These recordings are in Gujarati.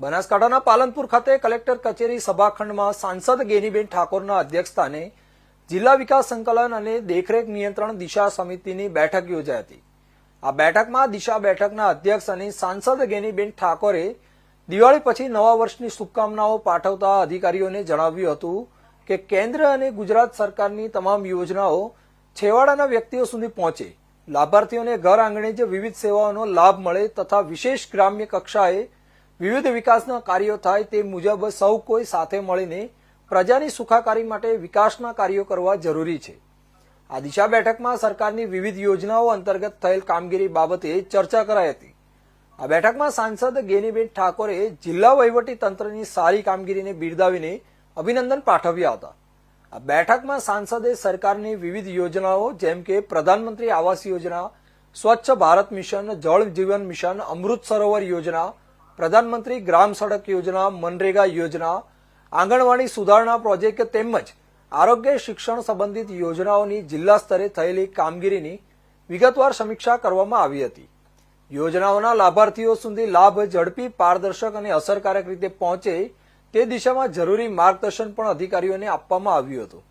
બનાસકાંઠાના પાલનપુર ખાતે કલેક્ટર કચેરી સભાખંડમાં સાંસદ ગેનીબેન ઠાકોરના અધ્યક્ષસ્થાને જિલ્લા વિકાસ સંકલન અને દેખરેખ નિયંત્રણ દિશા સમિતિની બેઠક યોજાઈ હતી. આ બેઠકમાં દિશા બેઠકના અધ્યક્ષ અને સાંસદ ગેનીબેન ઠાકોરે દિવાળી પછી નવા વર્ષની શુભકામનાઓ પાઠવતા અધિકારીઓને જણાવ્યું હતું કે કેન્દ્ર અને ગુજરાત સરકારની તમામ યોજનાઓ છેવાડાના વ્યક્તિઓ સુધી પહોંચે. લાભાર્થીઓને ઘર આંગણે જ વિવિધ સેવાઓનો લાભ મળે તથા વિશેષ ગ્રામ્ય કક્ષાએ વિવિધ વિકાસના કાર્યો થાય તે મુજબ સૌ કોઈ સાથે મળીને પ્રજાની સુખાકારી માટે વિકાસના કાર્યો કરવા જરૂરી છે. આ દિશા બેઠકમાં સરકારની વિવિધ યોજનાઓ અંતર્ગત થયેલ કામગીરી બાબતે ચર્ચા કરાઈ હતી. આ બેઠકમાં સાંસદ ગેનીબેન ઠાકોરે જિલ્લા વહીવટી તંત્રની સારી કામગીરીને બિરદાવીને અભિનંદન પાઠવ્યા હતા. આ બેઠકમાં સાંસદે સરકારની વિવિધ યોજનાઓ જેમ કે પ્રધાનમંત્રી આવાસ યોજના, સ્વચ્છ ભારત મિશન, જળ જીવન મિશન, અમૃત સરોવર યોજના પ્રધાનમંત્રી ગ્રામ સડક યોજના, મનરેગા યોજના, આંગણવાડી સુધારણા પ્રોજેક્ટ તેમજ આરોગ્ય શિક્ષણ સંબંધિત યોજનાઓની જિલ્લા સ્તરે થયેલી કામગીરીની વિગતવાર સમીક્ષા કરવામાં આવી હતી. યોજનાઓના લાભાર્થીઓ સુધી લાભ ઝડપી, પારદર્શક અને અસરકારક રીતે પહોંચે તે દિશામાં જરૂરી માર્ગદર્શન પણ અધિકારીઓને આપવામાં આવ્યું હતું.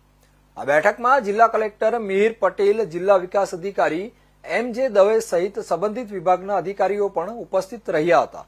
આ બેઠકમાં જિલ્લા કલેક્ટર મિહિર પટેલ, જિલ્લા વિકાસ અધિકારી એમ જે દવે સહિત સંબંધિત વિભાગના અધિકારીઓ પણ ઉપસ્થિત રહ્યા હતા.